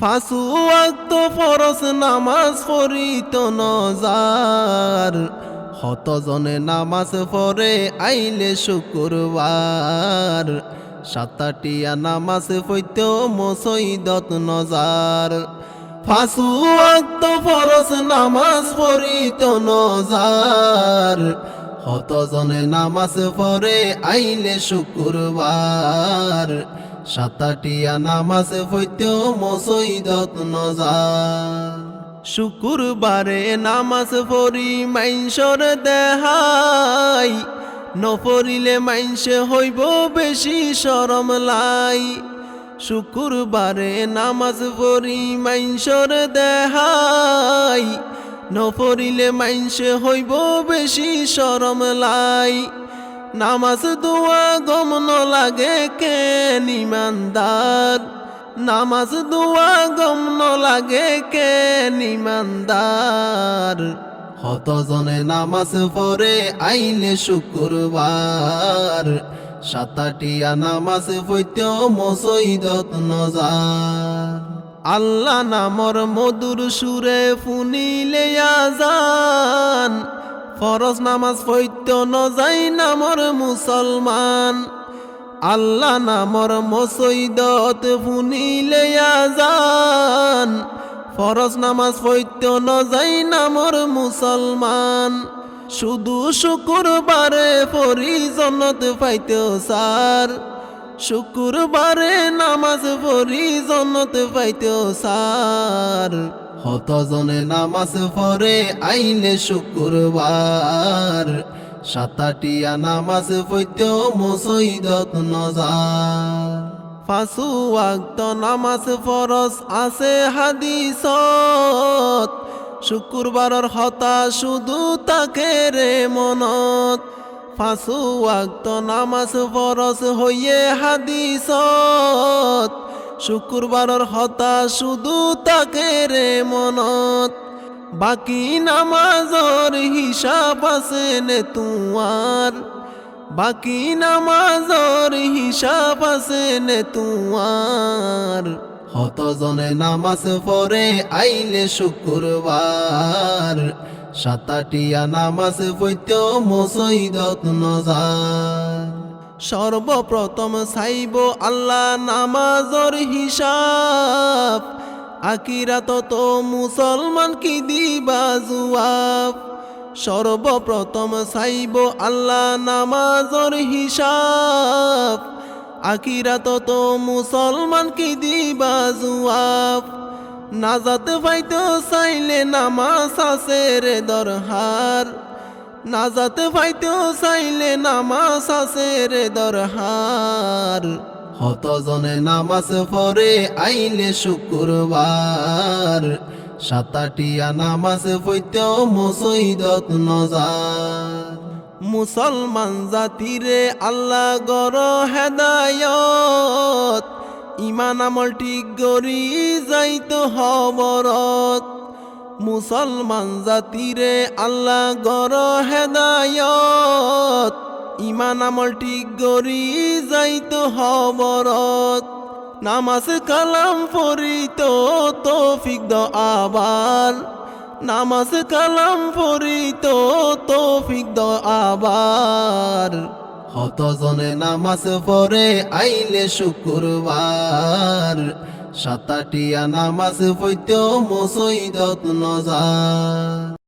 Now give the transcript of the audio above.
ফাঁসু আক্ত ফরস নামাজ পড়িত নজার। হতজনে নামাজ পড়ে, আইলে শুক্রবার। সাতাটিয়া নামাজ পৈত মসৈদত নজার। ফাঁসু আক্ত ফরস নামাজ পড়িত নজার। হতজনে নামাজ পড়ে, আইলে শুক্রবার। সাতাটিয়া নামাজ পৈত মসৈদত নজার শুকুরবারে নামাজ পড়ি মাইনসর দেহাই। নপরিলে মাইনসে হইব বেশি সরম লাই। শুকুরবারে নামাজ পড়ি মাইনসর দেহাই। নপরিলে মাইনসে হইব বেশি সরম লাই। নামাজ দোয়া গমন লাগে কে নিমানদার নামাজ দোয়া গমন লাগে কে নিমানদার হতজনে নামাজ পড়ে আইলে শুক্রবার? সাতাটিয়া নামাজ পৈত মসৈদত নজার। আল্লাহ নামর মধুর সুরে ফুনিলে আজান। ফরজ নামাজ পৈত্য নজাই নামর মুসলমান। আল্লাহ নামর মসৈদত ফুনিলে আজান। ফরজ নামাজ পৈত্য নজাই নামর মুসলমান। শুধু শুকুরবারে পরিজনত পাইত সার। শুকুরবারে নামাজ পরিজনত পাইত সার। হতজনে নামাজ পড়ে আইলে শুক্রবার। সাতাটিয়া নামাজ পৈত মসৈদত নজার। ফাঁসু আক্ত নামাজ ফরস আছে হাদিসত। শুক্রবারর হতা শুধু তাকে রে মনত। ফাঁসু আক্ত নামাজ ফরস হইয়ে হাদিসত। শুক্রবারর হতা শুধু তাকে রে মনত। বাকি নামাজর হিসাব আছে নে তুয়ার বাকি নামাজর হিসাব আছে নে তুয়ার হতজনে নামাজ পড়ে আইলে শুক্রবার। সাতাটিয়া নামাজ পৈত্য মসৈদত নজার। সর্বপ্রথম চাইব আল্লাহ নামাজর হিসাব। আকিরাত তো মুসলমান কি দিবা জুয়াব? সর্বপ্রথম চাইব আল্লাহ নামাজর হিসাব। আকিরাত তো মুসলমান কি দিবা জুয়াব? নাজাত পাইতো চাইলে নামাজ আছে রে দরহার। নাজাতে পাইতো চাইলে নামাজ আছে রে দরহার। হতজনে নামাজ পড়ে আইলে শুক্রবার। সাতাটিয়া নামাজ পৈত মসৈদত নজার। মুসলমান জাতিরে আল্লাহ গর হেদায়ত। ইমান আমল ঠিক গরি যাইতো হবরত। মুসলমান জাতিরে আল্লাহ গর হেদায়ত। ইমান আমল ঠিক গরি যাইতো হবরত। নামাজ কালাম পড়িত তৌফিক দ আবার। নামাজ কালাম পড়িত তৌফিক দ আবার। হতজনে নামাজ পড়ে আইলে শুক্রবার? সাতাটিয়া নামাজ পৈত্য মসৈদত নজার।